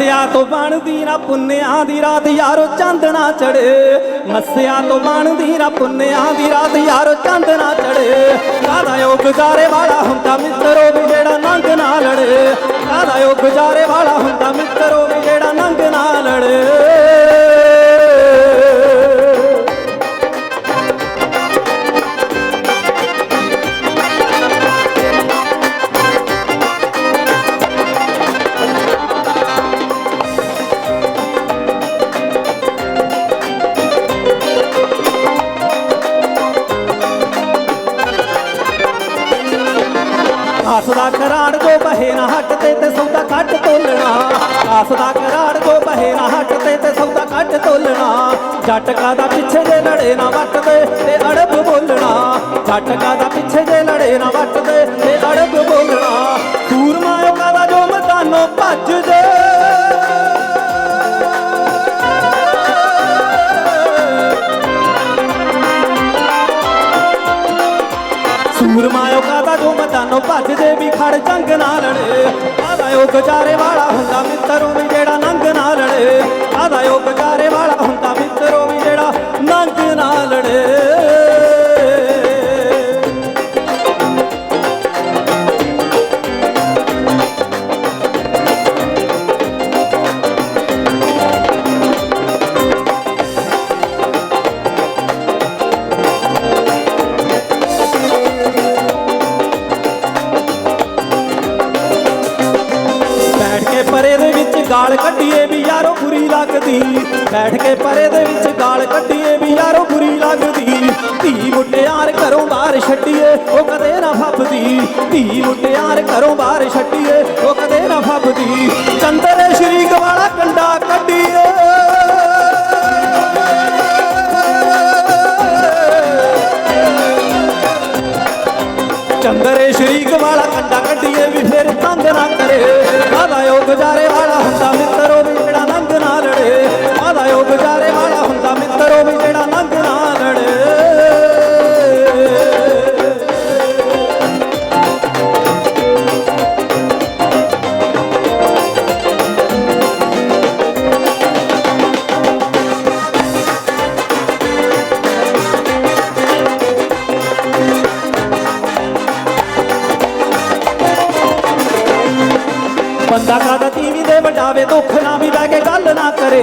ਮੱਸਿਆ ਤੋਂ ਬਣਦੀ ਨਾ ਪੁੰਨਿਆਂ ਦੀ ਰਾਤ ਯਾਰੋ ਚਾਂਦਣਾ ਚੜੇ ਮੱਸਿਆ ਤੋਂ ਬਣਦੀ ਨਾ ਪੁੰਨਿਆਂ ਦੀ ਰਾਤ ਯਾਰੋ ਨਾ ਚੜੇ ਕਾਦਾ ਉਹ ਗੁਜ਼ਾਰੇ ਵਾਲਾ ਹੁੰਦਾ ਮਿੱਤਰੋ ਵੀ ਜਿਹੜਾ ਨੰਗ ਨਾ ਲੜੇ। ਕਾਦਾ ਉਹ ਗੁਜ਼ਾਰੇ ਵਾਲਾ ਹੁੰਦਾ ਮਿੱਤਰ ਆਸ ਦਾ ਕਰਾੜ ਜੋ ਬਹੇ ਨਾ ਹੱਟ ਤੇ ਤੇ ਸੌਦਾ ਕੱਟ ਤੋਲਣਾ। ਆਸ ਦਾ ਕਰਾੜ ਜੋ ਬਹੇ ਨਾ ਹੱਟ ਤੇ ਤੇ ਸੌਦਾ ਕੱਟ ਤੋਲਣਾ। ਜੱਟ ਕਾ ਦਾ ਪਿੱਛੇ ਜੇ ਲੜੇ ਨਾ ਵੱਟਦੇ, ਤੇ ਅੜਬ ਬੋਲਣਾ। ਜੱਟ ਕਾ ਦਾ ਪਿੱਛੇ ਜੇ ਲੜੇ ਨਾ ਵੱਟਦੇ, ਤੇ ਅੜਬ ਬੋਲਣਾ। ਜੋ ਭੱਜਦੇ ਵੀ ਖੜ ਜੰਗ ਨਾ ਲੜੇ। ਕਾਦਾ ਉਹ ਗੁਜ਼ਾਰੇ ਵਾਲਾ ਹੁੰਦਾ ਮਿੱਤਰੋਂ ਵੀ ਜਿਹੜਾ ਨੰਗ ਨਾ ਲੜੇ। ਕਾਦਾ ਉਹ ਗੁਜ਼ਾਰੇ ਵਾਲਾ ਪਰੇ ਦੇ ਵਿੱਚ ਗਾਲ ਕੱਢੀਏ ਵੀ ਯਾਰੋ ਬੁਰੀ ਲੱਗਦੀ। ਬੈਠ ਕੇ ਪਰੇ ਦੇ ਵਿੱਚ ਗਾਲ ਕੱਢੀਏ ਵੀ ਯਾਰੋ ਬੁਰੀ ਲੱਗਦੀ। ਧੀ ਮੁੱਟਿਆਰ ਘਰੋਂ ਬਾਹਰ ਛੱਡੀਏ, ਉਹ ਕਦੇ ਨਾ ਫੱਬਦੀ ਧੀ ਮੁੱਟਿਆਰ ਘਰੋਂ ਬਾਹਰ ਛੱਡੀਏ ਚੰਦਰੇ ਸ਼ਰੀਕ ਵਾਲਾ ਕੰਡਾ ਕੱਢੀਏ ਵੀ ਫਿਰ ਤੰਗ ਨਾ ਕਰੇ। ਆਦਾ ਉਹ ਗੁਜ਼ਾਰੇ ਵਾਲਾ ਹੁੰਦਾ ਮਿੱਤਰੋ। ਬੰਦਾ ਕਾਦਾ ਤੀਵੀਂ ਦੇ ਵਡਾਵੇ, ਦੁੱਖ ਨਾ ਵੀ ਬਹਿ ਕੇ ਗੱਲ ਨਾ ਕਰੇ।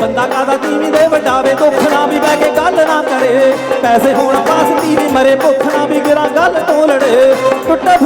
ਬੰਦਾ ਕਾਦਾ ਤੀਵੀਂ ਦੇ ਵਡਾਵੇ, ਦੁੱਖ ਨਾ ਵੀ ਬਹਿ ਕੇ ਗੱਲ ਨਾ ਕਰੇ। ਪੈਸੇ ਹੋਣ ਪਾਸ ਤੀਵੀਂ ਮਰੇ, ਭੁੱਖ ਨਾ ਵੀ ਗਿਰਾਂ ਗੱਲ ਤੋਂ ਲੜੇ ਟੁੱਟੇ